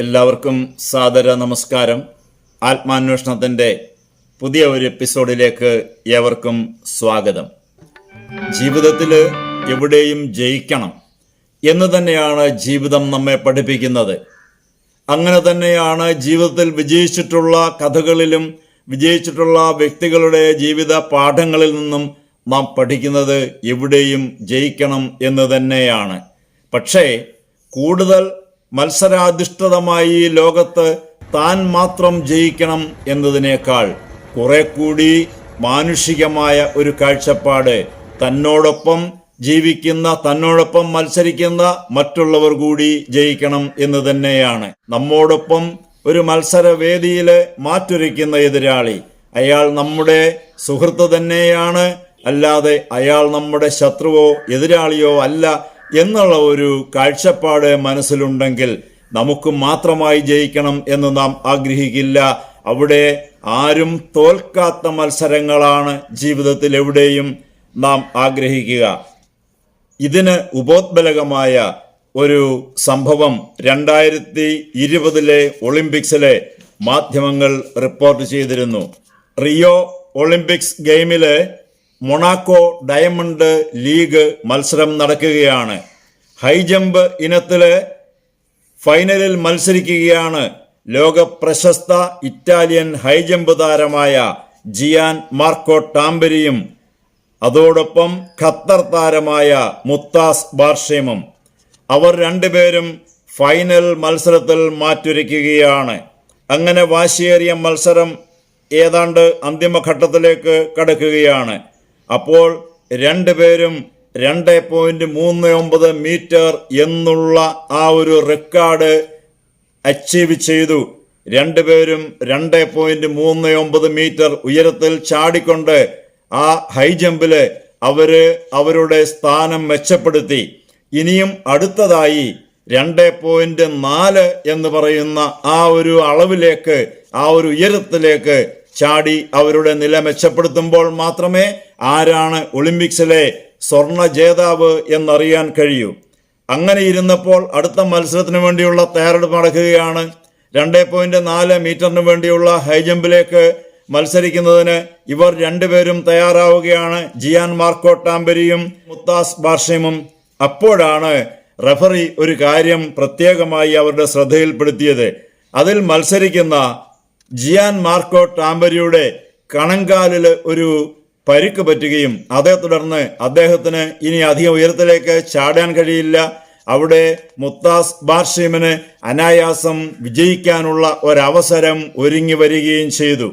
എല്ലാവർക്കും സാദര നമസ്കാരം. ആത്മാന്വേഷണത്തിന്റെ പുതിയ ഒരു എപ്പിസോഡിലേക്ക് ഏവർക്കും സ്വാഗതം. ജീവിതത്തിൽ എവിടെയും ജയിക്കണം എന്ന് തന്നെയാണ് ജീവിതം നമ്മെ പഠിപ്പിക്കുന്നത്. അങ്ങനെ തന്നെയാണ് ജീവിതത്തിൽ വിജയിച്ചിട്ടുള്ള കഥകളിലും വിജയിച്ചിട്ടുള്ള വ്യക്തികളുടെ ജീവിത പാഠങ്ങളിൽ നിന്നും നാം പഠിക്കുന്നത് എവിടെയും ജയിക്കണം എന്ന് തന്നെയാണ്. പക്ഷേ കൂടുതൽ മത്സരാധിഷ്ഠിതമായി ലോകത്ത് താൻ മാത്രം ജയിക്കണം എന്നതിനേക്കാൾ കുറെ കൂടി മാനുഷികമായ ഒരു കാഴ്ചപ്പാട് തന്നോടൊപ്പം ജീവിക്കുന്ന തന്നോടൊപ്പം മത്സരിക്കുന്ന മറ്റുള്ളവർ കൂടി ജയിക്കണം എന്ന് തന്നെയാണ്. നമ്മോടൊപ്പം ഒരു മത്സരവേദിയിൽ മാറ്റുരയ്ക്കുന്ന എതിരാളി. അയാൾ നമ്മുടെ സുഹൃത്ത് തന്നെയാണ്. അല്ലാതെ അയാൾ നമ്മുടെ ശത്രുവോ എതിരാളിയോ അല്ല എന്നുള്ള ഒരു കാഴ്ചപ്പാട് മനസ്സിലുണ്ടെങ്കിൽ നമുക്ക് മാത്രമായി ജയിക്കണം എന്ന് നാം ആഗ്രഹിക്കില്ല. അവിടെ ആരും തോൽക്കാത്ത മത്സരങ്ങളാണ് ജീവിതത്തിൽ എവിടെയും നാം ആഗ്രഹിക്കുക. ഇതിന് ഉപോത്ബലകമായ ഒരു സംഭവം രണ്ടായിരത്തി ഇരുപതിലെ ഒളിമ്പിക്സിലെ മാധ്യമങ്ങൾ റിപ്പോർട്ട് ചെയ്തിരുന്നു. റിയോ ഒളിമ്പിക്സ് ഗെയിമിൽ മൊണാക്കോ ഡയമണ്ട് ലീഗ് മത്സരം നടക്കുകയാണ്. ഹൈജമ്പ് ഇനത്തിലെ ഫൈനലിൽ മത്സരിക്കുകയാണ് ലോക പ്രശസ്ത ഇറ്റാലിയൻ ഹൈജമ്പ് താരമായ ജിയാൻ മാർക്കോ ടാംബരിയും. അതോടൊപ്പം ഖത്തർ താരമായ മുത്താസ് ബാർഷേമും. അവർ രണ്ടുപേരും ഫൈനൽ മത്സരത്തിൽ മാറ്റുരയ്ക്കുകയാണ്. അങ്ങനെ വാശിയേറിയ മത്സരം ഏതാണ്ട് അന്തിമഘട്ടത്തിലേക്ക് കടക്കുകയാണ്. അപ്പോൾ രണ്ടുപേരും രണ്ട് പോയിന്റ് മൂന്ന് ഒമ്പത് മീറ്റർ എന്നുള്ള ആ ഒരു റെക്കോർഡ് അച്ചീവ് ചെയ്തു. രണ്ടുപേരും രണ്ട് പോയിന്റ് മൂന്ന് ഒമ്പത് മീറ്റർ ഉയരത്തിൽ ചാടിക്കൊണ്ട് ആ ഹൈ ജമ്പിൽ അവർ അവരുടെ സ്ഥാനം മെച്ചപ്പെടുത്തി. ഇനിയും അടുത്തതായി രണ്ട് പോയിന്റ് നാല് എന്ന് പറയുന്ന ആ ഒരു അളവിലേക്ക് ആ ഒരു ഉയരത്തിലേക്ക് ചാടി അവരുടെ നില മെച്ചപ്പെടുത്തുമ്പോൾ മാത്രമേ ആരാണ് ഒളിമ്പിക്സിലെ സ്വർണ ജേതാവ് എന്നറിയാൻ കഴിയൂ. അങ്ങനെ ഇരുന്നപ്പോൾ അടുത്ത മത്സരത്തിന് വേണ്ടിയുള്ള തയ്യാറെടുപ്പ് നടക്കുകയാണ്. രണ്ട് പോയിന്റ് നാല് മീറ്ററിന് വേണ്ടിയുള്ള ഹൈജമ്പിലേക്ക് മത്സരിക്കുന്നതിന് ഇവർ രണ്ടുപേരും തയ്യാറാവുകയാണ്. ജിയാൻ മാർക്കോ ടാംബരിയും മുത്താസ് ബാർഷിമും. അപ്പോഴാണ് റഫറി ഒരു കാര്യം പ്രത്യേകമായി അവരുടെ ശ്രദ്ധയിൽപ്പെടുത്തിയത്. അതിൽ മത്സരിക്കുന്ന ജിയാൻ മാർക്കോ ടാംബരിയുടെ കണങ്കാലിൽ ഒരു പരിക്ക് പറ്റുകയും അതേ തുടർന്ന് അദ്ദേഹത്തിന് ഇനി അധികം ഉയരത്തിലേക്ക് ചാടാൻ കഴിയില്ല. അവിടെ മുത്താസ് ബാർഷീമിന് അനായാസം വിജയിക്കാനുള്ള ഒരവസരം ഒരുങ്ങി വരികയും ചെയ്തു.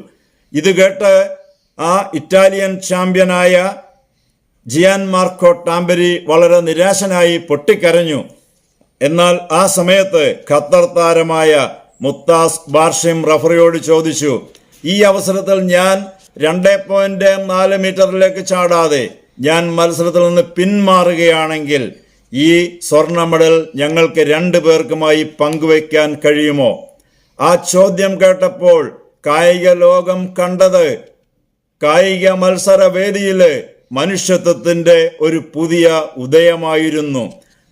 ഇത് കേട്ട് ആ ഇറ്റാലിയൻ ചാമ്പ്യനായ ജിയാൻ മാർക്കോ ടാംബരി വളരെ നിരാശനായി പൊട്ടിക്കരഞ്ഞു. എന്നാൽ ആ സമയത്ത് ഖത്തർ താരമായ മുത്താസ് ബാർഷിം റഫറിയോട് ചോദിച്ചു ഈ അവസരത്തിൽ ഞാൻ രണ്ട് പോയിന്റ് നാല് മീറ്ററിലേക്ക് ചാടാതെ ഞാൻ മത്സരത്തിൽ നിന്ന് പിന്മാറുകയാണെങ്കിൽ ഈ സ്വർണ മെഡൽ ഞങ്ങൾക്ക് രണ്ടു പേർക്കുമായി പങ്കുവയ്ക്കാൻ കഴിയുമോ? ആ ചോദ്യം കേട്ടപ്പോൾ കായിക ലോകം കണ്ടത് കായിക മത്സര വേദിയിൽ മനുഷ്യത്വത്തിന്റെ ഒരു പുതിയ ഉദയമായിരുന്നു.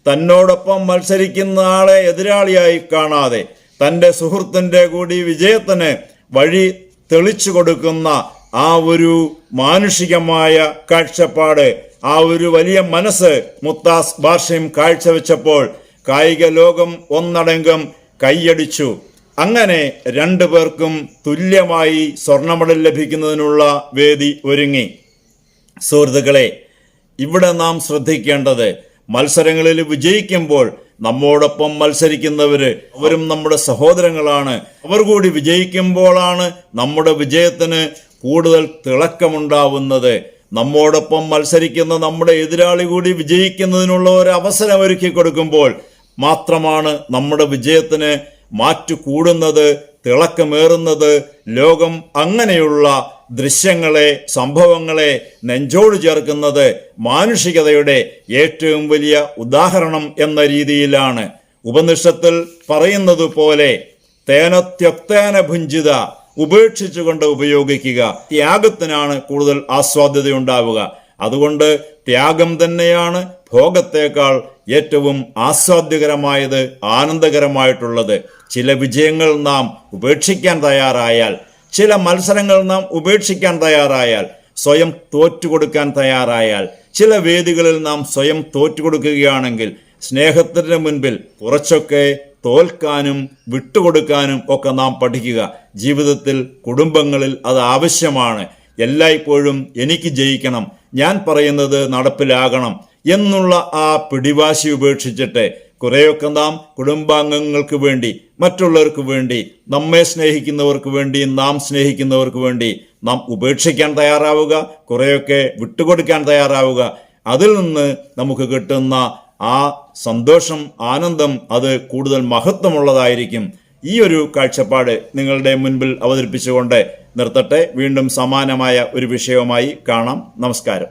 തന്നോടൊപ്പം മത്സരിക്കുന്ന ആളെ എതിരാളിയായി കാണാതെ തന്റെ സുഹൃത്തിന്റെ കൂടി വിജയത്തിന് വഴി തെളിച്ചു കൊടുക്കുന്ന ആ ഒരു മാനുഷികമായ കാഴ്ചപ്പാട് ആ ഒരു വലിയ മനസ്സ് മുത്താസ് ഭാഷയും കാഴ്ചവെച്ചപ്പോൾ കായിക ലോകം ഒന്നടങ്കം കൈയടിച്ചു. അങ്ങനെ രണ്ടു പേർക്കും തുല്യമായി സ്വർണമെഡൽ ലഭിക്കുന്നതിനുള്ള വേദി ഒരുങ്ങി. സുഹൃത്തുക്കളെ ഇവിടെ നാം ശ്രദ്ധിക്കേണ്ടത് മത്സരങ്ങളിൽ വിജയിക്കുമ്പോൾ നമ്മോടൊപ്പം മത്സരിക്കുന്നവര് അവരും നമ്മുടെ സഹോദരങ്ങളാണ്. അവർ കൂടി വിജയിക്കുമ്പോഴാണ് നമ്മുടെ വിജയത്തിന് കൂടുതൽ തിളക്കമുണ്ടാവുന്നത്. നമ്മോടൊപ്പം മത്സരിക്കുന്ന നമ്മുടെ എതിരാളി കൂടി വിജയിക്കുന്നതിനുള്ള ഒരു അവസരം ഒരുക്കി കൊടുക്കുമ്പോൾ മാത്രമാണ് നമ്മുടെ വിജയത്തിന് മാറ്റു കൂടുന്നത് തിളക്കമേറുന്നത് ലോകം അങ്ങനെയുള്ള ദൃശ്യങ്ങളെ സംഭവങ്ങളെ നെഞ്ചോട് ചേർക്കുന്നത് മാനുഷികതയുടെ ഏറ്റവും വലിയ ഉദാഹരണം എന്ന രീതിയിലാണ്. ഉപനിഷത്തിൽ പറയുന്നത് പോലെ തേനത്യക്തേന ഭുഞ്ചിത ഉപേക്ഷിച്ചുകൊണ്ട് ഉപയോഗിക്കുക. ത്യാഗത്തിനാണ് കൂടുതൽ ആസ്വാദ്യത ഉണ്ടാവുക അതുകൊണ്ട് ത്യാഗം തന്നെയാണ് ഭോഗത്തേക്കാൾ ഏറ്റവും ആസ്വാദ്യകരമായത് ആനന്ദകരമായിട്ടുള്ളത് ചില വിജയങ്ങൾ നാം ഉപേക്ഷിക്കാൻ തയ്യാറായാൽ ചില മത്സരങ്ങൾ നാം ഉപേക്ഷിക്കാൻ തയ്യാറായാൽ സ്വയം തോറ്റുകൊടുക്കാൻ തയ്യാറായാൽ ചില വേദികളിൽ നാം സ്വയം തോറ്റുകൊടുക്കുകയാണെങ്കിൽ സ്നേഹത്തിന് മുൻപിൽ കുറച്ചൊക്കെ തോൽക്കാനും വിട്ടുകൊടുക്കാനും ഒക്കെ നാം പഠിക്കുക. ജീവിതത്തിൽ കുടുംബങ്ങളിൽ അത് ആവശ്യമാണ്. എല്ലായ്പ്പോഴും എനിക്ക് ജയിക്കണം. ഞാൻ പറയുന്നത് നടപ്പിലാകണം. എന്നുള്ള ആ പിടിവാശി ഉപേക്ഷിച്ചിട്ട് കുറേയൊക്കെ നാം കുടുംബാംഗങ്ങൾക്ക് വേണ്ടി മറ്റുള്ളവർക്ക് വേണ്ടി നമ്മെ സ്നേഹിക്കുന്നവർക്ക് വേണ്ടി നാം സ്നേഹിക്കുന്നവർക്ക് വേണ്ടി നാം ഉപേക്ഷിക്കാൻ തയ്യാറാവുക കുറേയൊക്കെ വിട്ടുകൊടുക്കാൻ തയ്യാറാവുക. അതിൽ നിന്ന് നമുക്ക് കിട്ടുന്ന ആ സന്തോഷം ആനന്ദം അത് കൂടുതൽ മഹത്വമുള്ളതായിരിക്കും. ഈ ഒരു കാഴ്ചപ്പാട് നിങ്ങളുടെ മുൻപിൽ അവതരിപ്പിച്ചുകൊണ്ട് നിർത്തട്ടെ. വീണ്ടും സമാനമായ ഒരു വിഷയവുമായി കാണാം. നമസ്കാരം.